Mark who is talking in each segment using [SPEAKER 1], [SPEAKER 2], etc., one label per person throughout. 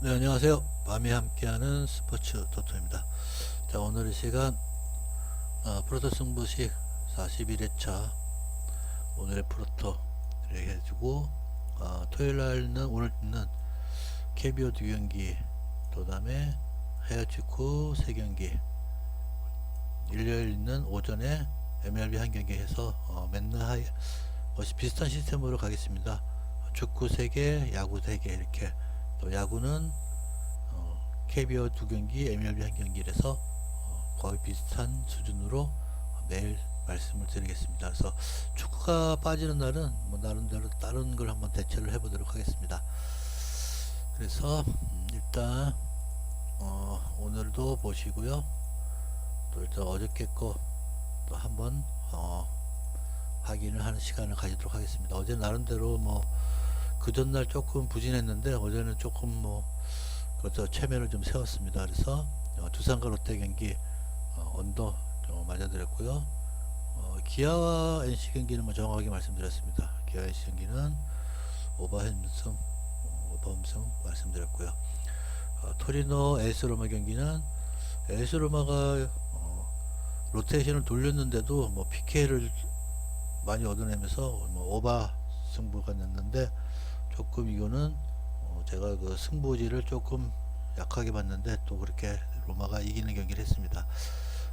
[SPEAKER 1] 네, 안녕하세요. 밤이 함께하는 스포츠 토토입니다. 자, 오늘 이 시간 어, 프로토 승부식 41회차 오늘의 프로토 이렇게 해주고 어, 토요일 날은 오늘 있는 KBO 두 경기 또 다음에 헤어치쿠 세 경기 일요일 있는 오전에 MLB 한 경기 해서 어, 맨날 하이, 어, 비슷한 시스템으로 가겠습니다. 축구 3개, 야구 3개 이렇게 또 야구는 어, KBO 두 경기, MLB 한 경기라서 어, 거의 비슷한 수준으로 매일 말씀을 드리겠습니다. 그래서 축구가 빠지는 날은 뭐 나름대로 다른 걸 한번 대처를 해보도록 하겠습니다. 그래서 음, 일단 어, 오늘도 보시고요. 또 일단 어저께 거 또 한번 어, 확인을 하는 시간을 가지도록 하겠습니다. 어제 나름대로 뭐 그 전날 조금 부진했는데 어제는 조금 뭐 그것도 체면을 좀 세웠습니다. 그래서 어, 두산과 롯데 경기 어, 언더 좀 맞아드렸고요. 어, 기아와 NC 경기는 뭐 정확하게 말씀드렸습니다. 기아 NC 경기는 오버햄승 어, 오버햄승 말씀드렸고요. 어, 토리노 에스 로마 경기는 에스 로마가 어, 로테이션을 돌렸는데도 뭐 PK를 많이 얻어내면서 뭐 오바 승부가 났는데 조금 이거는 어 제가 그 승부지를 조금 약하게 봤는데 또 그렇게 로마가 이기는 경기를 했습니다.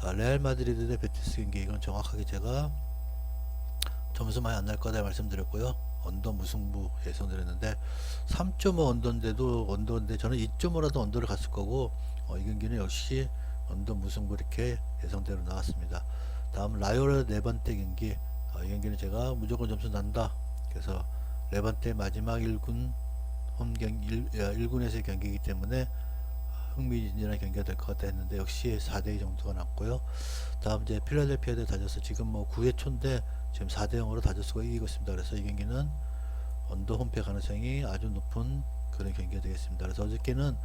[SPEAKER 1] 아, 레알 마드리드 대 베티스 경기 이건 정확하게 제가 점수 많이 안 날 거다 말씀드렸고요. 언더 무승부 예상드렸는데 3.5 언더인데도 언더인데 저는 2.5라도 언더를 갔을 거고 어, 이 경기는 역시 언더 무승부 이렇게 예상대로 나왔습니다. 다음 라이오라 네번째 경기 어, 이 경기는 제가 무조건 점수 난다. 그래서 레반테 마지막 1군 홈경 1, 1군에서의 경기이기 때문에 흥미진진한 경기가 될 것 같다 했는데 역시 4대2 정도가 났고요. 다음 이제 필라델피아 대 다저스 지금 뭐 9회 초인데 지금 4대 0으로 다저스가 이기고 있습니다. 그래서 이 경기는 언더 홈패 가능성이 아주 높은 그런 경기가 되겠습니다. 그래서 어저께는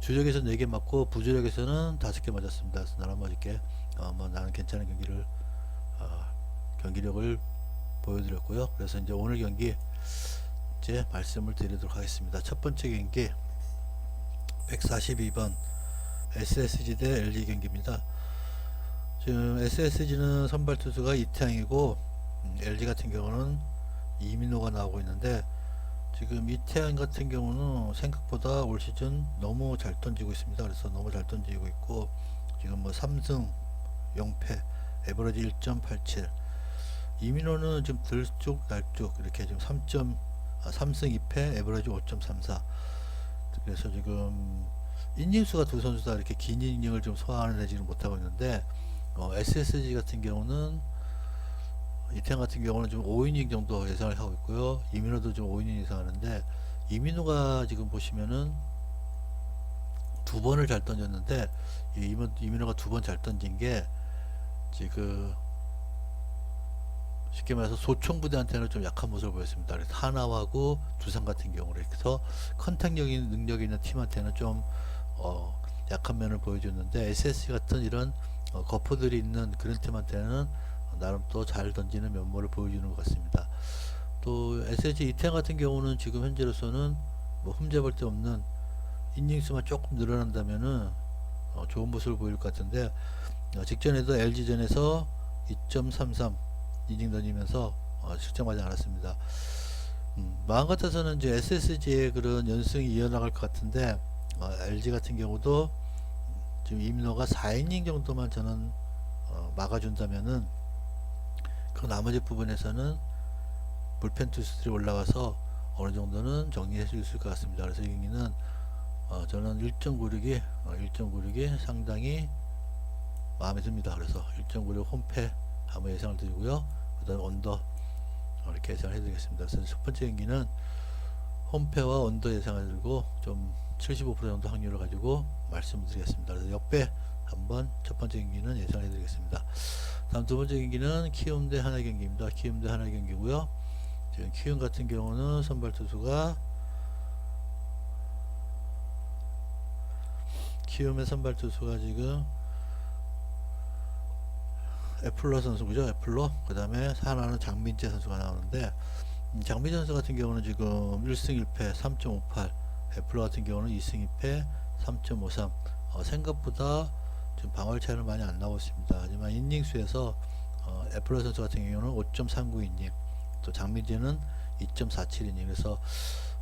[SPEAKER 1] 주력에서 4개 맞고 부주력에서는 5개 맞았습니다. 그래서 나름 어저께 어, 뭐 나는 괜찮은 경기를 어, 경기력을 보여드렸고요. 그래서 이제 오늘 경기 이제 말씀을 드리도록 하겠습니다. 첫 번째 경기 142번 SSG 대 LG 경기입니다. 지금 SSG는 선발 투수가 이태양이고 음, LG 같은 경우는 이민호가 나오고 있는데 지금 이태양 같은 경우는 생각보다 올 시즌 너무 잘 던지고 있습니다. 그래서 너무 잘 던지고 있고 지금 뭐 3승 0패 에버러지 1.87 이민호는 지금 들쭉 날쭉 이렇게 지금 3점 아, 3승 2패 에버러지 5.34 그래서 지금 이닝수가 두 선수 다 이렇게 긴 이닝을 좀 소화하는 지금 못하고 있는데 어, SSG 같은 경우는 이태양 같은 경우는 지금 5이닝 정도 예상을 하고 있고요. 이민호도 지금 5이닝 예상하는데 이민호가 지금 보시면은 두 번을 잘 던졌는데 이민호가 두 번 잘 던진 게 지금 쉽게 말해서 소총부대한테는 좀 약한 모습을 보였습니다. 하나하고 두산 같은 경우로 해서 컨택력이 능력이 있는 팀한테는 좀 어, 약한 면을 보여줬는데 SSG 같은 이런 어, 거포들이 있는 그런 팀한테는 나름 또 잘 던지는 면모를 보여주는 것 같습니다. 또 SSG 이태양 같은 경우는 지금 현재로서는 뭐 흠잡을 데 없는 이닝수만 조금 늘어난다면은 어, 좋은 모습을 보일 것 같은데 어, 직전에도 LG전에서 2.33 이닝 던지면서 어, 실점하지 않았습니다. 음, 마음 같아서는 이제 SSG의 그런 연승이 이어나갈 것 같은데 어, LG 같은 경우도 지금 이민호가 4이닝 정도만 저는 어, 막아준다면은 그 나머지 부분에서는 불펜 투수들이 올라와서 어느 정도는 정리해 줄수 있을 것 같습니다. 그래서 이 경기는 어, 저는 1.96이 어, 1.96이 상당히 마음에 듭니다. 그래서 1.96 홈패 한번 예상을 드리고요. 그 다음에 언더 어, 이렇게 예상을 해드리겠습니다. 그래서 첫 번째 경기는 홈패와 언더 예상을 들고 좀 75% 정도 확률을 가지고 말씀을 드리겠습니다. 그래서 역배 한번 첫 번째 경기는 예상을 해드리겠습니다. 다음 두 번째 경기는 키움 대 하나 경기입니다. 키움 대 하나 경기고요. 지금 키움 같은 경우는 선발 투수가 키움의 선발 투수가 지금 애플러 선수죠. 애플러. 그 다음에 하나는 장민재 선수가 나오는데 음, 장민재 선수 같은 경우는 지금 1승 1패 3.58 애플 같은 경우는 2승 2패 3.53 어, 생각보다 지금 방어율 차이는 많이 안 나고 있습니다. 하지만 이닝수에서 어, 애플 선수 같은 경우는 5.39이닝 또 장민재는 2.47이닝 그래서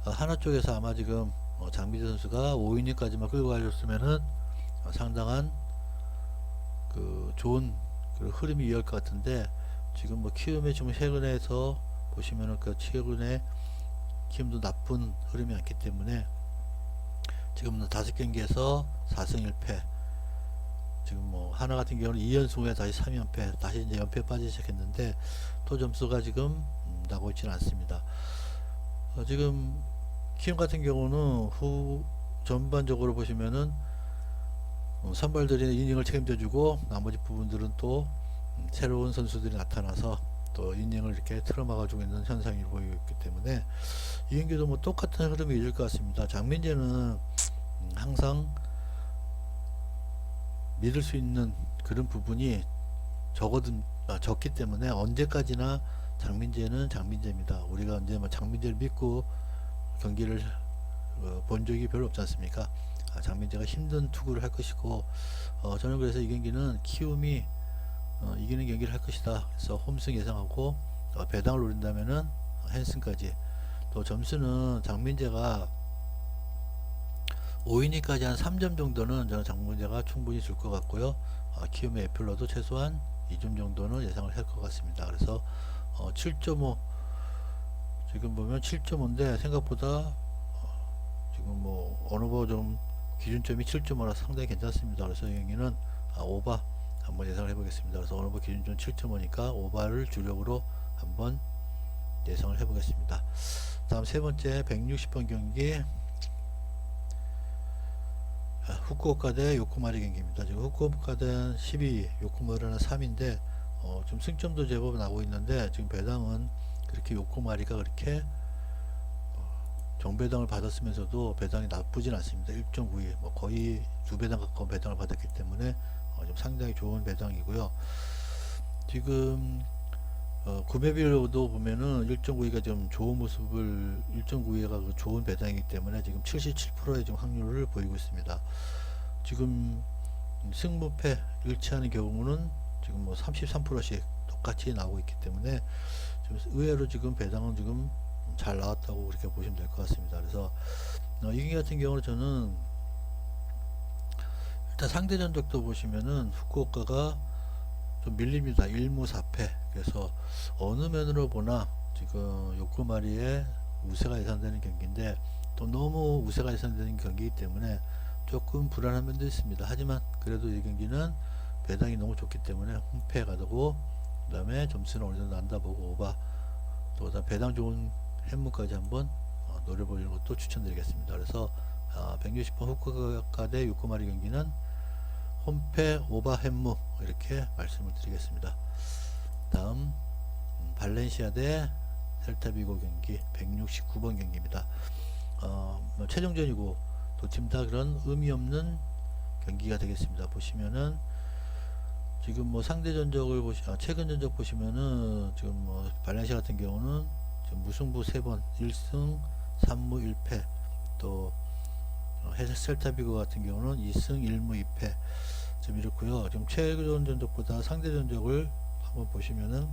[SPEAKER 1] 어, 하나 쪽에서 아마 지금 어, 장민재 선수가 5이닝까지만 끌고 가셨으면은 어, 상당한 그 좋은 그 흐름이 이어질 것 같은데 지금 뭐 키움의 지금 최근에서 보시면은 그 최근에 키움도 나쁜 흐름이 않기 때문에 지금 다섯 경기에서 4승 1패 지금 뭐 하나 같은 경우는 2연승 후에 다시 3연패 다시 이제 연패 빠지기 시작했는데 또 점수가 지금 음, 나고 있지는 않습니다. 어, 지금 키움 같은 경우는 후 전반적으로 보시면은 어, 선발들이 이닝을 책임져주고 나머지 부분들은 또 음, 새로운 선수들이 나타나서 또 이닝을 이렇게 틀어막아주고 있는 현상이 보이고 있기 때문에 이 경기도 뭐 똑같은 흐름이 이을 것 같습니다. 장민재는 음, 항상 믿을 수 있는 그런 부분이 적거든 아, 적기 때문에 언제까지나 장민재는 장민재입니다. 우리가 언제 뭐 장민재를 믿고 경기를 어, 본 적이 별로 없지 않습니까? 아, 장민재가 힘든 투구를 할 것이고 어, 저는 그래서 이 경기는 키움이 어, 이기는 경기를 할 것이다. 그래서 홈승 예상하고 어, 배당을 노린다면은 헨슨까지 또 점수는 장민재가 5이닝까지 한 3점 정도는 저는 장민재가 충분히 줄 것 같고요. 어, 키움의 에플러도 최소한 2점 정도는 예상을 할 것 같습니다. 그래서 어, 7.5 지금 보면 7.5인데 생각보다 어, 지금 뭐 어느 좀 기준점이 7.5라 상당히 괜찮습니다. 그래서 이 경기는 아, 오바 한번 예상을 해보겠습니다. 그래서 어느 기준점 7.5니까 오바를 주력으로 한번 예상을 해보겠습니다. 다음 세 번째 160번 경기 아, 후쿠오카 대 요코마리 경기입니다. 지금 후쿠오카 대 12, 요코마리는 3인데 어, 좀 승점도 제법 나고 있는데 지금 배당은 그렇게 요코마리가 그렇게 어, 정배당을 받았으면서도 배당이 나쁘진 않습니다. 1.92, 뭐 거의 두 배당 가까운 배당을 받았기 때문에 어, 좀 상당히 좋은 배당이고요. 지금 어, 구매비로도 보면은 1.92가 좀 좋은 모습을 1.92가 그 좋은 배당이기 때문에 지금 77%의 지금 확률을 보이고 있습니다. 지금 승무패 일치하는 경우는 지금 뭐 33%씩 똑같이 나오고 있기 때문에 좀 의외로 지금 배당은 지금 잘 나왔다고 그렇게 보시면 될 것 같습니다. 그래서 어, 이 경기 같은 경우는 저는 일단 상대 전적도 보시면은 후쿠오카가 좀 밀립니다. 1무 4패. 그래서 어느 면으로 보나 지금 요코마리의 우세가 예상되는 경기인데 또 너무 우세가 예상되는 경기이기 때문에 조금 불안한 면도 있습니다. 하지만 그래도 이 경기는 배당이 너무 좋기 때문에 홈패가 되고 그 다음에 점수는 어느 정도 난다 보고 오바 또 배당 좋은 햄무까지 한번 어, 노려보는 것도 추천드리겠습니다. 그래서 아, 160번 후쿠오카 대 요코마리 경기는 홈패 오바 햄무 이렇게 말씀을 드리겠습니다. 다음 음, 발렌시아 대 셀타비고 경기 169번 경기입니다. 어, 뭐 최종전이고 두 팀 다 그런 의미 없는 경기가 되겠습니다. 보시면은 지금 뭐 상대 전적을 보시 아, 최근 전적 보시면은 지금 뭐 발렌시아 같은 경우는 무승부 3번 1승 3무 1패 또 어, 헤세 셀타비고 같은 경우는 2승 1무 2패 좀 이렇고요. 지금 최근 전적보다 상대 전적을 한번 보시면은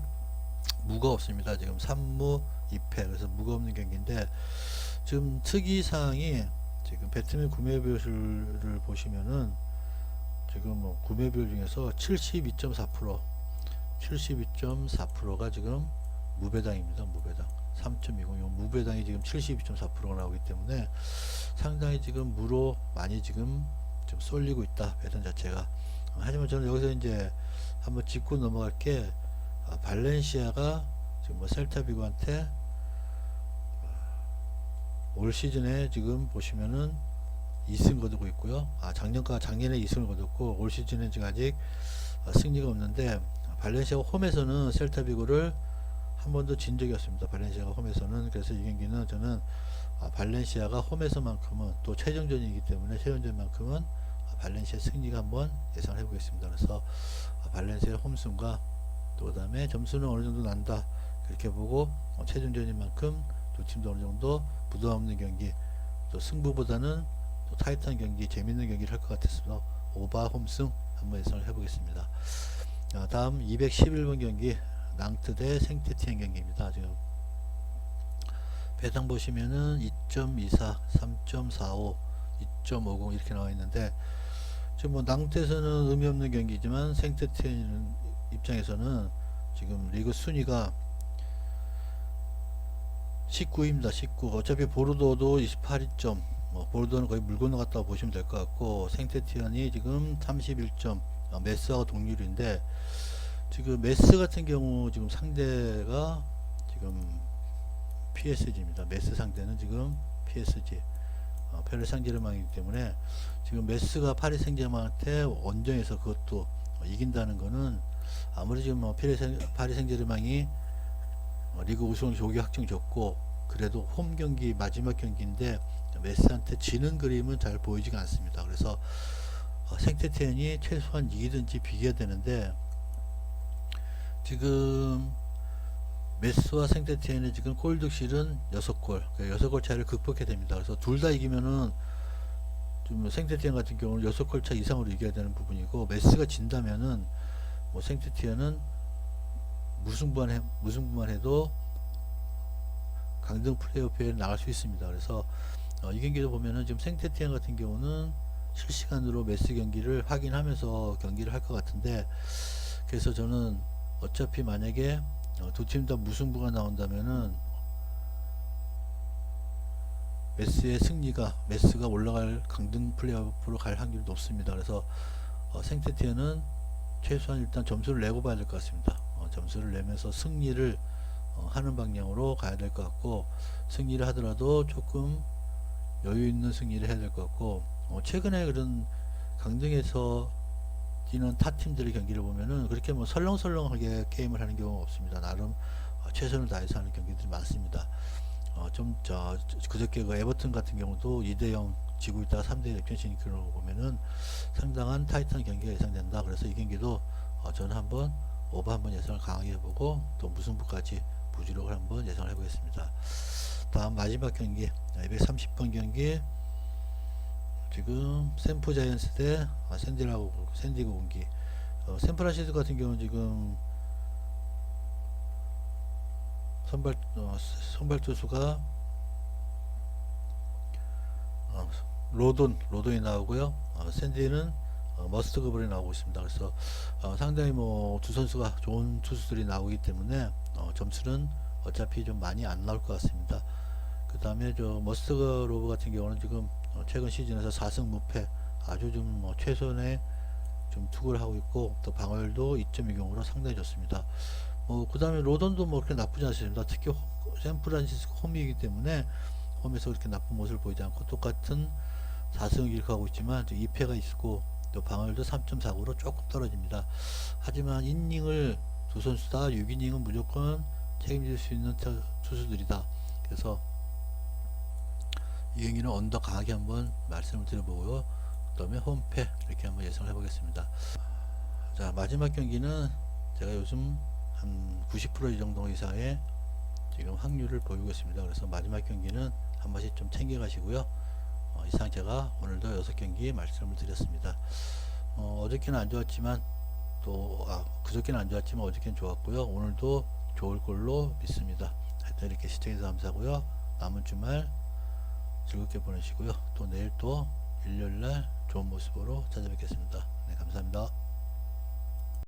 [SPEAKER 1] 무가 없습니다. 지금 3무 2패 그래서 무가 없는 경기인데 지금 특이사항이 지금 배트맨 구매 비율을 보시면은 지금 뭐 구매 비율 중에서 72.4% 72.4%가 지금 무배당입니다. 무배당 3.20 무배당이 지금 72.4%가 나오기 때문에 상당히 지금 무로 많이 지금 좀 쏠리고 있다 배당 자체가 하지만 저는 여기서 이제 한번 짚고 넘어갈 게 아, 발렌시아가 지금 뭐 셀타비고한테 아, 올 시즌에 지금 보시면은 2승 거두고 있고요. 아 작년과 작년에 2승을 거뒀고 올 시즌에 지금 아직 아, 승리가 없는데 발렌시아가 홈에서는 셀타비고를 한 번도 진 적이 없습니다. 발렌시아가 홈에서는 그래서 이 경기는 저는 아, 발렌시아가 홈에서만큼은 또 최종전이기 때문에 최종전만큼은 아, 발렌시아 승리가 한번 예상을 해보겠습니다. 그래서 아, 발렌시아 홈승과 또 그다음에 점수는 어느 정도 난다 그렇게 보고 어, 최종전인 만큼 두 팀도 어느 정도 부담 없는 경기 또 승부보다는 또 타이트한 경기, 재밌는 경기를 할 것 같아서 오바 홈승 한번 예상을 해보겠습니다. 아, 다음 211번 경기 낭트 대 생테티엔 경기입니다. 지금 배당 보시면은 2.24, 3.45, 2.50 이렇게 나와 있는데 지금 뭐 낭트에서는 의미 없는 경기지만 생테티엔 입장에서는 지금 리그 순위가 19입니다. 19. 어차피 보르도도 28점. 뭐 보르도는 거의 물 건너갔다고 보시면 될 것 같고 생테티언이 지금 31점. 어, 메스하고 동률인데 지금 메스 같은 경우 지금 상대가 지금 PSG입니다. 메스 상대는 지금 PSG. 어, 페르 상제르맹이기 때문에 지금 메스가 파리 생제르맹한테 원정에서 그것도 어, 이긴다는 거는 아무리 지금 뭐 파리 생- 파리 생제르맹이 어, 리그 우승 조기 확정 졌고 그래도 홈 경기 마지막 경기인데 메스한테 지는 그림은 잘 보이지가 않습니다. 그래서 어, 생테티엔이 최소한 이기든지 비겨야 되는데 지금 메스와 생테티엔의 지금 골 득실은 6골, 6골 차이를 극복해야 됩니다. 그래서 둘 다 이기면은 좀 생테티엔 같은 경우는 6골 차 이상으로 이겨야 되는 부분이고 메스가 진다면은 뭐 생테티엔은 무승부만 해, 무승부만 해도 강등 플레이오프에 나갈 수 있습니다. 그래서 어, 이 경기를 보면은 지금 생테티엔 같은 경우는 실시간으로 메스 경기를 확인하면서 경기를 할 것 같은데 그래서 저는 어차피 만약에 어, 두팀 다 무승부가 나온다면은 메스의 승리가 메스가 올라갈 강등 플레이오프로 갈 확률이 높습니다. 그래서 어, 생테티엔은 최소한 일단 점수를 내고 봐야 될 것 같습니다. 어, 점수를 내면서 승리를 어, 하는 방향으로 가야 될 것 같고 승리를 하더라도 조금 여유 있는 승리를 해야 될 것 같고 어, 최근에 그런 강등에서 뛰는 타 팀들의 경기를 보면은 그렇게 뭐 설렁설렁하게 게임을 하는 경우가 없습니다. 나름 어, 최선을 다해서 하는 경기들이 많습니다. 어, 좀 저 그저께 그 에버튼 같은 경우도 2대0 지고 있다가 3대1 역전승 이끌어 보면은 상당한 타이트한 경기가 예상된다. 그래서 이 경기도 어, 저는 한번 오버 한번 예상을 강하게 해보고 또 무승부까지 부주력을 한번 예상을 해보겠습니다. 다음 마지막 경기 230번 경기 지금 샘프 자이언스 대 아, 샌디라고 샌디고 경기 어, 샌프란시스코 같은 경우는 지금 선발 어, 선발 투수가 어, 로돈 로돈이 나오고요. 어, 샌디는 어, 머스트 그블이 나오고 있습니다. 그래서 어, 상당히 뭐 두 선수가 좋은 투수들이 나오기 때문에 어, 점수는 어차피 좀 많이 안 나올 것 같습니다. 그 다음에 저 머스트 로브 같은 경우는 지금 어, 최근 시즌에서 4승 무패 아주 좀 뭐 최선의 좀 투구를 하고 있고 또 방어율도 2.20으로 상당히 좋습니다. 뭐 그다음에 로던도 뭐 그렇게 나쁘지 않습니다. 특히 홈- 샌프란시스코 홈이기 때문에 홈에서 그렇게 나쁜 모습을 보이지 않고 똑같은 4승을 기록하고 있지만 2패가 있고 또 방어율도 3.49로 조금 떨어집니다. 하지만 인닝을 두 선수 다 6이닝은 무조건 책임질 수 있는 타- 투수들이다. 그래서 이 경기는 언더 강하게 한번 말씀을 드려보고요. 그 다음에 홈패 이렇게 한번 예상을 해보겠습니다. 자 마지막 경기는 제가 요즘 한 90%이 정도 이상의 지금 확률을 보이고 있습니다. 그래서 마지막 경기는 한 번씩 좀 챙겨가시고요. 어, 이상 제가 오늘도 6경기 말씀을 드렸습니다. 어, 어저께는 안 좋았지만 또 아, 그저께는 안 좋았지만 어저께는 좋았고요. 오늘도 좋을 걸로 믿습니다. 하여튼 이렇게 시청해주셔서 감사하고요. 남은 주말 즐겁게 보내시고요. 또 내일 또 일요일날 좋은 모습으로 찾아뵙겠습니다. 네, 감사합니다.